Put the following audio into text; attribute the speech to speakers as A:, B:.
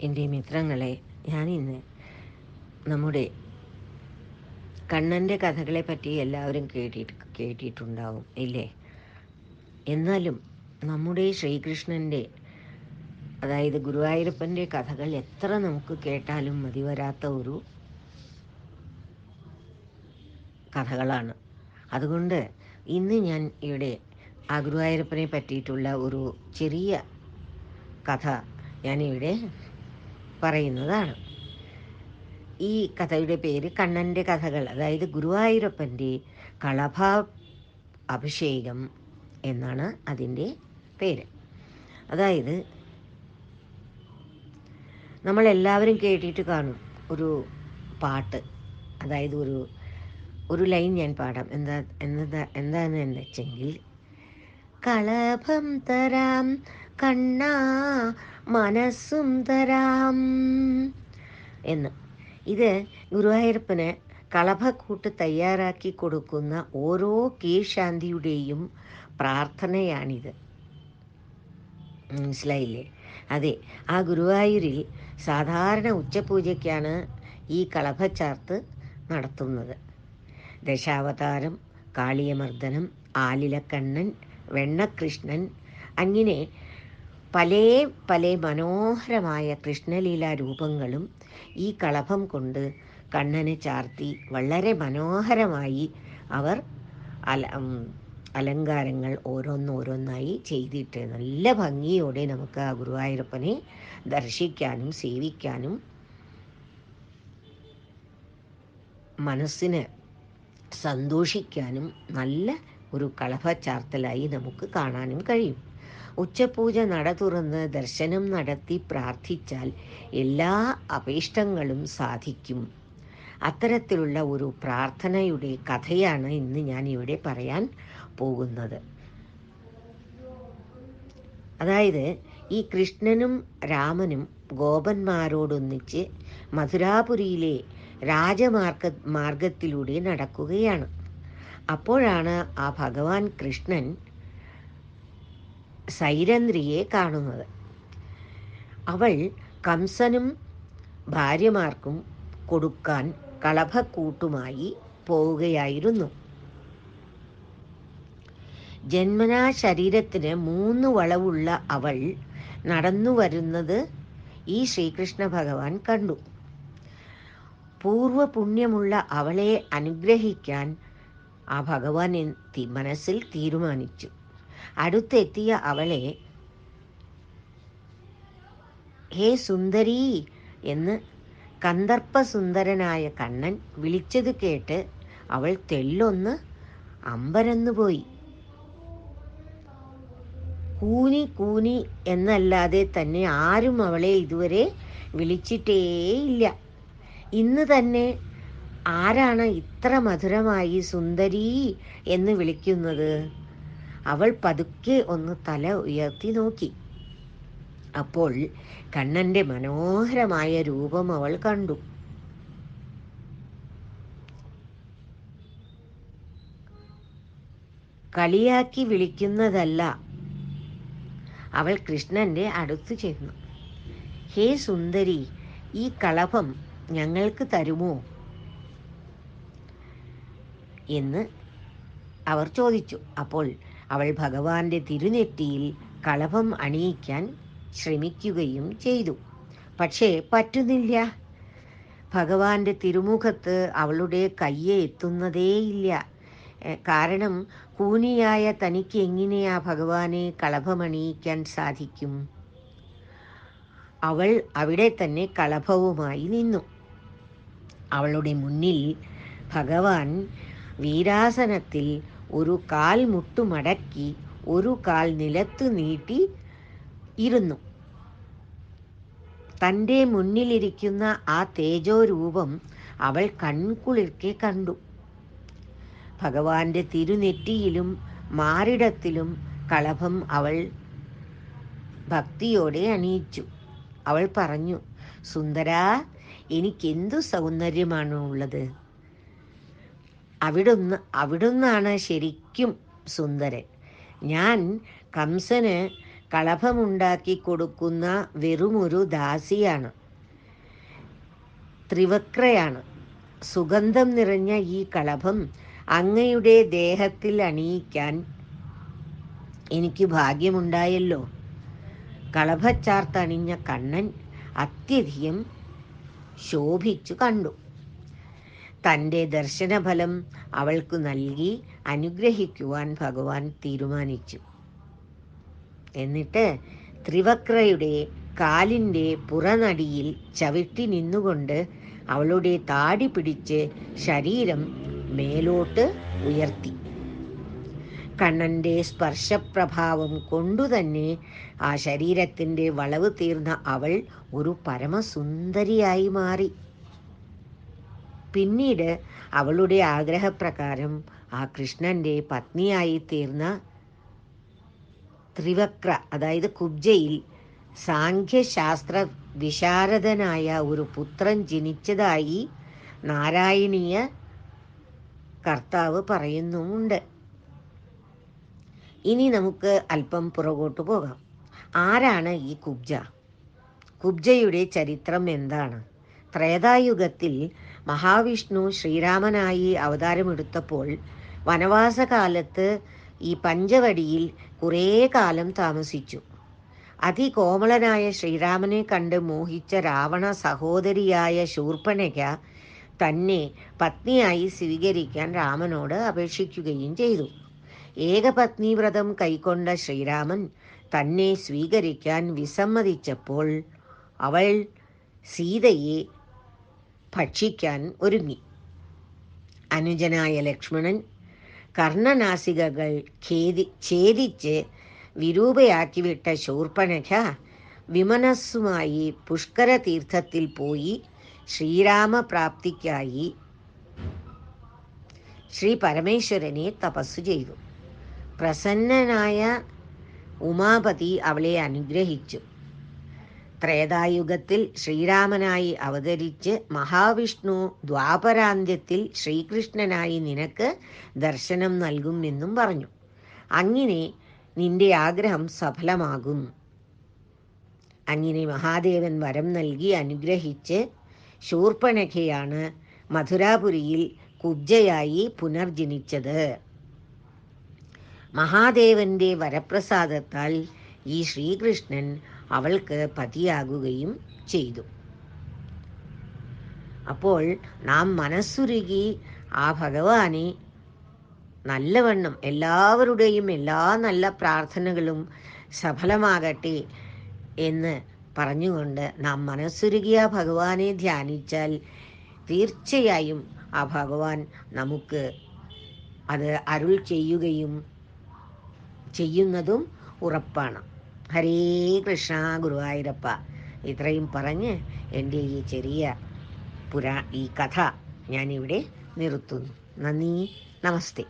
A: എന്റെ മിത്രങ്ങളെ ഞാനിന്ന് നമ്മുടെ കണ്ണന്റെ കഥകളെ പറ്റി എല്ലാവരും കേട്ടിട്ട് കേട്ടിട്ടുണ്ടാവും ഇല്ലേ? എന്നാലും നമ്മുടെ ശ്രീകൃഷ്ണന്റെ അതായത് ഗുരുവായൂരപ്പന്റെ കഥകൾ എത്ര നമുക്ക് കേട്ടാലും മതി വരാത്ത ഒരു കഥകളാണ്. അതുകൊണ്ട് ഇന്ന് ഞാൻ ഇവിടെ ആ ഗുരുവായൂരപ്പനെ പറ്റിയിട്ടുള്ള ഒരു ചെറിയ കഥ ഞാനിവിടെ പറയുന്നതാണ്. ഈ കഥയുടെ പേര് കണ്ണന്റെ കഥകൾ അതായത് ഗുരുവായൂരപ്പന്റെ കളഭ അഭിഷേകം എന്നാണ് അതിന്റെ പേര്. അതായത് നമ്മളെല്ലാവരും കേട്ടിട്ട് കാണും ഒരു പാട്ട് അതായത് ഒരു ഒരു ലൈൻ ഞാൻ പാടാം. എന്താ എന്നതാ എന്താണെന്ന് വെച്ചെങ്കിൽ കളഭം തരാം കണ്ണാ മനസ്സും തരാം എന്ന്. ഇത് ഗുരുവായൂരപ്പന് കളഭക്കൂട്ട് തയ്യാറാക്കി കൊടുക്കുന്ന ഓരോ കീഴ്ശാന്തിയുടെയും പ്രാർത്ഥനയാണിത്. മനസ്സിലായില്ലേ? അതെ ആ ഗുരുവായൂരിൽ സാധാരണ ഉച്ചപൂജയ്ക്കാണ് ഈ കളഭച്ചാർത്ത് നടത്തുന്നത്. ദശാവതാരം കാളിയമർദ്ദനം ആലിലക്കണ്ണൻ വെണ്ണകൃഷ്ണൻ അങ്ങനെ പല പല മനോഹരമായ കൃഷ്ണലീലാ രൂപങ്ങളും ഈ കളഭം കൊണ്ട് കണ്ണനെ ചാർത്തി വളരെ മനോഹരമായി അവർ അല അലങ്കാരങ്ങൾ ഓരോന്നോരോന്നായി ചെയ്തിട്ട് നല്ല ഭംഗിയോടെ നമുക്ക് ആ ഗുരുവായൂരപ്പനെ ദർശിക്കാനും സേവിക്കാനും മനസ്സിന് സന്തോഷിക്കാനും നല്ല ഒരു കളഭച്ചാർത്തലായി നമുക്ക് കാണാനും കഴിയും. ഉച്ചപൂജ നട തുറന്ന് ദർശനം നടത്തി പ്രാർത്ഥിച്ചാൽ എല്ലാ അപേഷ്ടങ്ങളും സാധിക്കും. അത്തരത്തിലുള്ള ഒരു പ്രാർത്ഥനയുടെ കഥയാണ് ഇന്ന് ഞാൻ ഇവിടെ പറയാൻ പോകുന്നത്. അതായത് ഈ കൃഷ്ണനും രാമനും ഗോപന്മാരോടൊന്നിച്ച് മധുരാപുരിയിലെ രാജമാർഗ മാർഗത്തിലൂടെ നടക്കുകയാണ്. അപ്പോഴാണ് ആ ഭഗവാൻ കൃഷ്ണൻ സൈരന്ധ്രിയെ കാണുന്നത്. അവൾ കംസനും ഭാര്യമാർക്കും കൊടുക്കാൻ കളഭക്കൂട്ടുമായി പോവുകയായിരുന്നു. ജന്മനാ ശരീരത്തിന് മൂന്ന് വളവുള്ള അവൾ നടന്നു വരുന്നത് ഈ ശ്രീകൃഷ്ണ ഭഗവാൻ കണ്ടു. പൂർവ പുണ്യമുള്ള അവളെ അനുഗ്രഹിക്കാൻ ആ ഭഗവാൻ മനസ്സിൽ തീരുമാനിച്ചു. അടുത്തെത്തിയ അവളെ ഹേ സുന്ദരി എന്ന് കന്ദർപ്പസുന്ദരനായ കണ്ണൻ വിളിച്ചത് കേട്ട് അവൾ തെല്ലൊന്ന് അമ്പരന്നുപോയി കൂനി കൂനി എന്നല്ലാതെ തന്നെ ആരും അവളെ ഇതുവരെ വിളിച്ചിട്ടേയില്ല. ഇന്ന് തന്നെ ആരാണ് ഇത്ര മധുരമായി സുന്ദരി എന്ന് വിളിക്കുന്നത്? അവൾ പതുക്കെ ഒന്ന് തല ഉയർത്തി നോക്കി. അപ്പോൾ കണ്ണന്റെ മനോഹരമായ രൂപം അവൾ കണ്ടു. കളിയാക്കി വിളിക്കുന്നതല്ല. അവൾ കൃഷ്ണന്റെ അടുത്തു ചെന്നു. ഹേ സുന്ദരി ഈ കളഭം ഞങ്ങൾക്ക് തരുമോ? എന്ന് അവർ ചോദിച്ചു. അപ്പോൾ അവൾ ഭഗവാന്റെ തിരുനെറ്റിയിൽ കളഭം അണിയിക്കാൻ ശ്രമിക്കുകയും ചെയ്തു. പക്ഷേ പറ്റുന്നില്ല. ഭഗവാന്റെ തിരുമുഖത്ത് അവളുടെ കയ്യെ എത്തുന്നതേയില്ല. കാരണം കൂനിയായ തനിക്ക് എങ്ങനെയാ ഭഗവാനെ കളഭമണിയിക്കാൻ സാധിക്കും? അവൾ അവിടെ തന്നെ കളഭവുമായി നിന്നു. അവളുടെ മുന്നിൽ ഭഗവാൻ വീരാസനത്തിൽ ഒരു കാൽ മുട്ടുമടക്കി ഒരു കാൽ നിലത്ത് നീട്ടി ഇരുന്നു. തന്റെ മുന്നിലിരിക്കുന്ന ആ തേജോരൂപം അവൾ കൺകുളിർക്കെ കണ്ടു. ഭഗവാന്റെ തിരുനെറ്റിയിലും മാറിടത്തിലും കളഭം അവൾ ഭക്തിയോടെ അണിയിച്ചു. അവൾ പറഞ്ഞു സുന്ദര എനിക്കെന്തു സൗന്ദര്യമാണ് ഉള്ളത് അവിടുന്ന് അവിടുന്നാണ് ശരിക്കും സുന്ദരൻ. ഞാൻ കംസന് കളഭമുണ്ടാക്കി കൊടുക്കുന്ന വെറുമൊരു ദാസിയാണ്. ത്രിവക്രയാണ്. സുഗന്ധം നിറഞ്ഞ ഈ കളഭം അങ്ങയുടെ ദേഹത്തിൽ അണിയിക്കാൻ എനിക്ക് ഭാഗ്യമുണ്ടായല്ലോ. കളഭച്ചാർത്തണിഞ്ഞ കണ്ണൻ അത്യധികം ശോഭിച്ചു കണ്ടു. തന്റെ ദർശനഫലം അവൾക്ക് നൽകി അനുഗ്രഹിക്കുവാൻ ഭഗവാൻ തീരുമാനിച്ചു. എന്നിട്ട് ത്രിവക്രയുടെ കാലിന്റെ പുറനടിയിൽ ചവിട്ടി നിന്നുകൊണ്ട് അവളുടെ താടി പിടിച്ച് ശരീരം മേലോട്ട് ഉയർത്തി. കണ്ണന്റെ സ്പർശപ്രഭാവം കൊണ്ടുതന്നെ ആ ശരീരത്തിന്റെ വളവ് തീർന്ന അവൾ ഒരു പരമസുന്ദരിയായി മാറി. പിന്നീട് അവളുടെ ആഗ്രഹപ്രകാരം ആ കൃഷ്ണന്റെ പത്നിയായി തീർന്ന ത്രിവക്ര അതായത് കുബ്ജയിൽ സാഖ്യശാസ്ത്ര വിശാരദനായ ഒരു പുത്രൻ ജനിച്ചതായി നാരായണീയ കർത്താവ് പറയുന്നുമുണ്ട്. ഇനി നമുക്ക് അല്പം പുറകോട്ട് പോകാം. ആരാണ് ഈ കുബ്ജ? കുബ്ജയുടെ ചരിത്രം എന്താണ്? ത്രേതായുഗത്തിൽ മഹാവിഷ്ണു ശ്രീരാമനായി അവതാരമെടുത്തപ്പോൾ വനവാസകാലത്ത് ഈ പഞ്ചവടിയിൽ കുറേ കാലം താമസിച്ചു. അതികോമളനായ ശ്രീരാമനെ കണ്ട് മോഹിച്ച രാവണ സഹോദരിയായ ശൂർപ്പണയ്ക്ക തന്നെ പത്നിയായി സ്വീകരിക്കാൻ രാമനോട് അപേക്ഷിക്കുകയും ചെയ്തു. ഏകപത്നി വ്രതം കൈക്കൊണ്ട ശ്രീരാമൻ തന്നെ സ്വീകരിക്കാൻ വിസമ്മതിച്ചപ്പോൾ അവൾ സീതയെ ഭക്ഷിക്കാൻ ഒരുങ്ങി. അനുജനായ ലക്ഷ്മണൻ കർണനാസികകൾ ഖേദി ഛേദിച്ച് വിരൂപയാക്കി വിട്ട ശൂർപ്പണഖ വിമനസ്സുമായി പുഷ്കര തീർത്ഥത്തിൽ പോയി ശ്രീരാമപ്രാപ്തിക്കായി ശ്രീ പരമേശ്വരനെ തപസ്സു ചെയ്തു. പ്രസന്നനായ ഉമാപതി അവളെ അനുഗ്രഹിച്ചു. ത്രേതായുഗത്തിൽ ശ്രീരാമനായി അവതരിച്ച് മഹാവിഷ്ണു ദ്വാപരാന്ത്യത്തിൽ ശ്രീകൃഷ്ണനായി നിനക്ക് ദർശനം നൽകും എന്നും പറഞ്ഞു. അങ്ങനെ നിന്റെ ആഗ്രഹം സഫലമാകും. അങ്ങനെ മഹാദേവൻ വരം നൽകി അനുഗ്രഹിച്ച് ശൂർപ്പണഖയാണ് മധുരാപുരിയിൽ കുബ്ജയായി പുനർജനിച്ചത്. മഹാദേവന്റെ വരപ്രസാദത്താൽ ഈ ശ്രീകൃഷ്ണൻ അവൾക്ക് പതിയാകുകയും ചെയ്തു. അപ്പോൾ നാം മനസ്സുരുകി ആ ഭഗവാനെ നല്ലവണ്ണം എല്ലാവരുടെയും എല്ലാ നല്ല പ്രാർത്ഥനകളും സഫലമാകട്ടെ എന്ന് പറഞ്ഞുകൊണ്ട് നാം മനസ്സുരുകിയ ഭഗവാനെ ധ്യാനിച്ചാൽ തീർച്ചയായും ആ ഭഗവാൻ നമുക്ക് അത് അരുൾ ചെയ്യുകയും ചെയ്യുന്നതും ഉറപ്പാണ്. ഹരേ കൃഷ്ണ ഗുരുവായൂരപ്പ. ഇത്രയും പറഞ്ഞ് എന്റെ ഈ ചെറിയ പുരാ ഈ കഥ ഞാനിവിടെ നിർത്തുന്നു. നന്ദി നമസ്തേ.